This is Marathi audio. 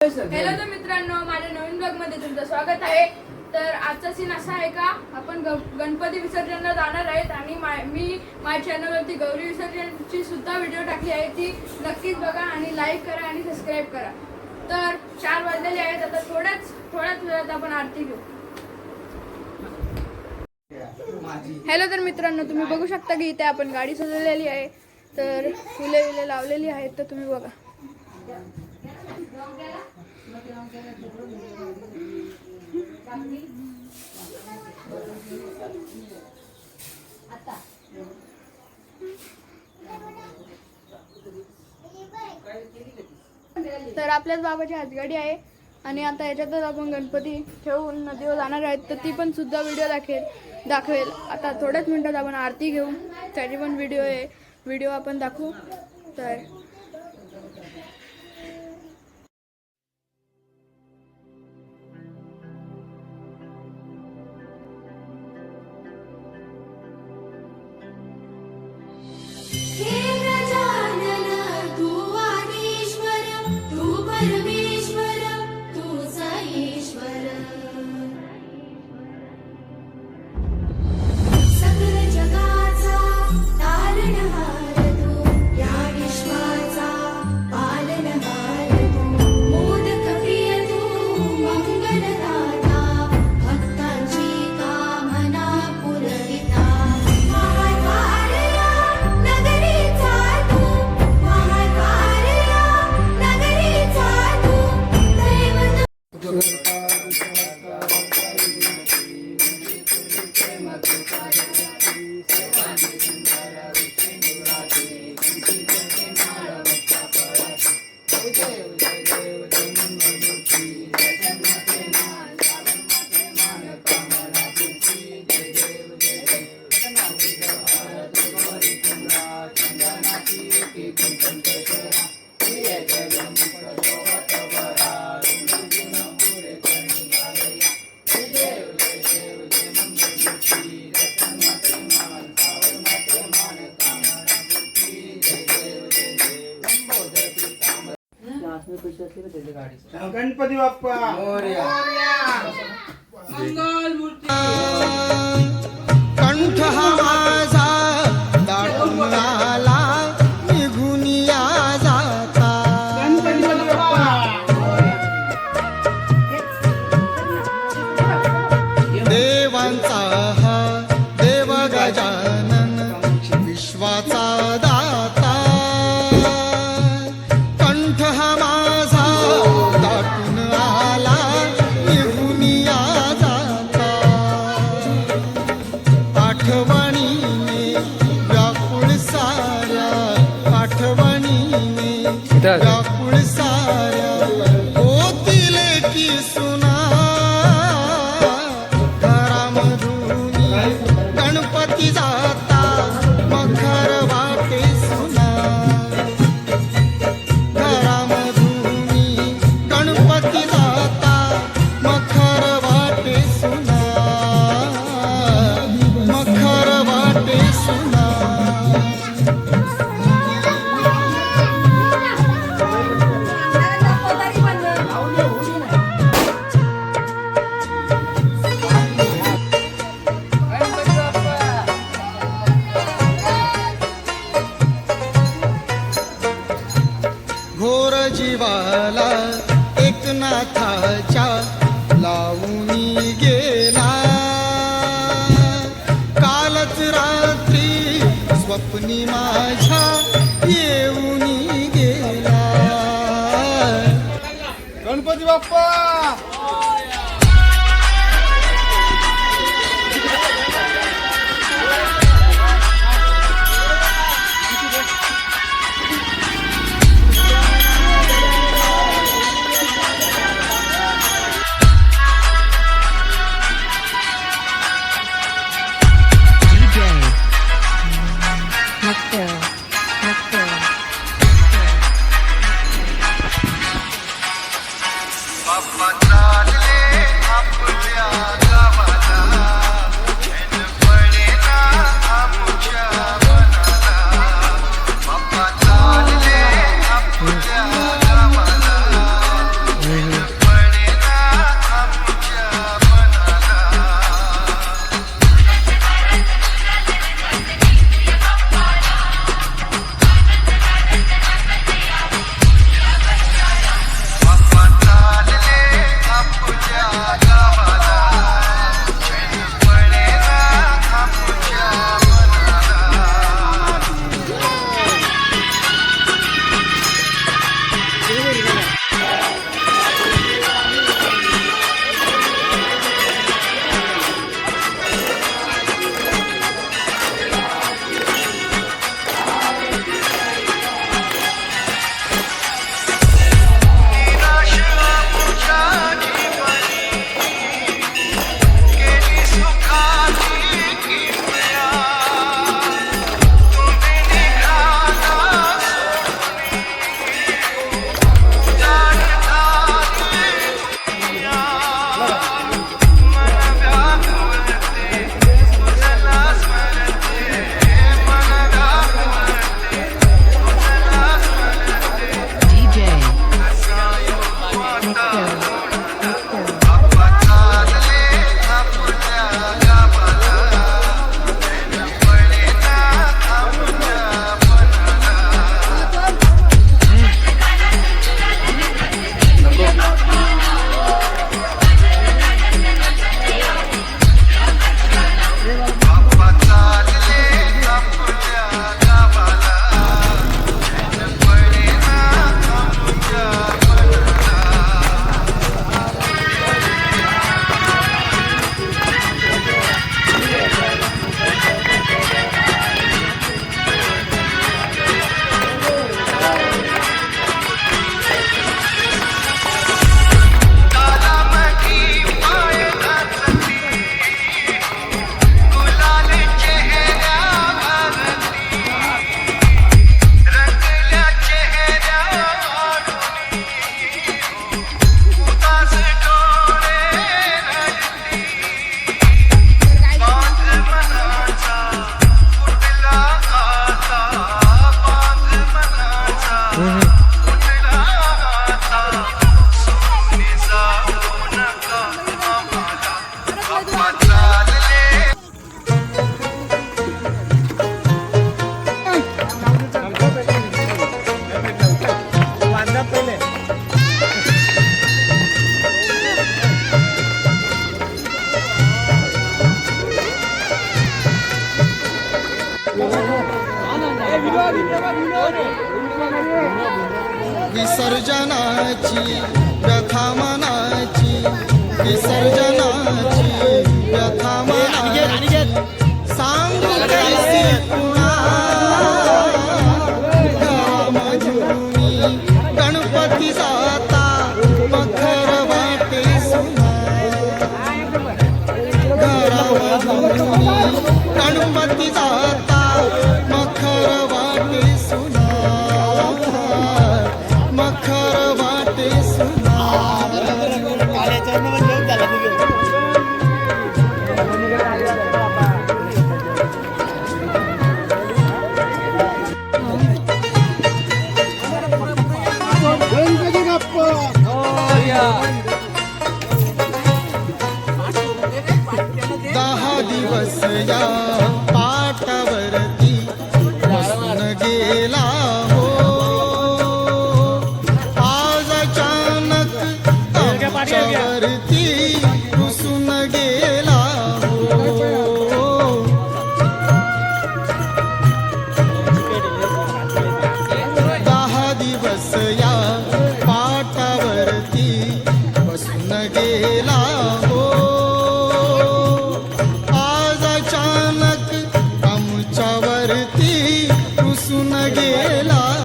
हॅलो तर मित्रांनो माझ्या नवीन ब्लॉगमध्ये तुमचं स्वागत आहे. तर आजचा सीन असा आहे का? आपण ग- गणपती विसर्जनला जाणार आहेत आणि मा- मी माझ्या चॅनलवरती गौरी विसर्जनची सुद्धा व्हिडिओ टाकली आहे. ती नक्कीच बघा आणि लाईक करा आणि सबस्क्राईब करा. तर चार वाजलेले आहेत आता थोड्याच थोड्याच वेळात आपण आरती घेऊ. हॅलो तर मित्रांनो तुम्ही बघू शकता की इथे आपण गाडी सजवलेली आहे. तर फुले विले लावलेली आहेत तर तुम्ही बघा. तर आपल्याच बाबाची हातगाडी आहे. आणि आता याच्यातच आपण गणपती ठेवून नदीवर जाणार आहेत. तर ती पण सुद्धा व्हिडिओ दाखेल. दाखवेल. आता थोड्याच मिनटात आपण आरती घेऊ. त्याची पण व्हिडिओ आहे. व्हिडिओ आपण दाखवू. तर Senhor. दैवत गणपती बाप्पा! कंठ हा स्वप्नी माझ्या येऊन गेला. गणपती बाप्पा! विसर्जनाची व्यथा मनाची विसर्जनाची व्यथा मनाची. सांगू कैसी पाटावरती बसून गेला हो. आज अचानक आमच्यावरती रुसून गेला हो. दहा दिवस या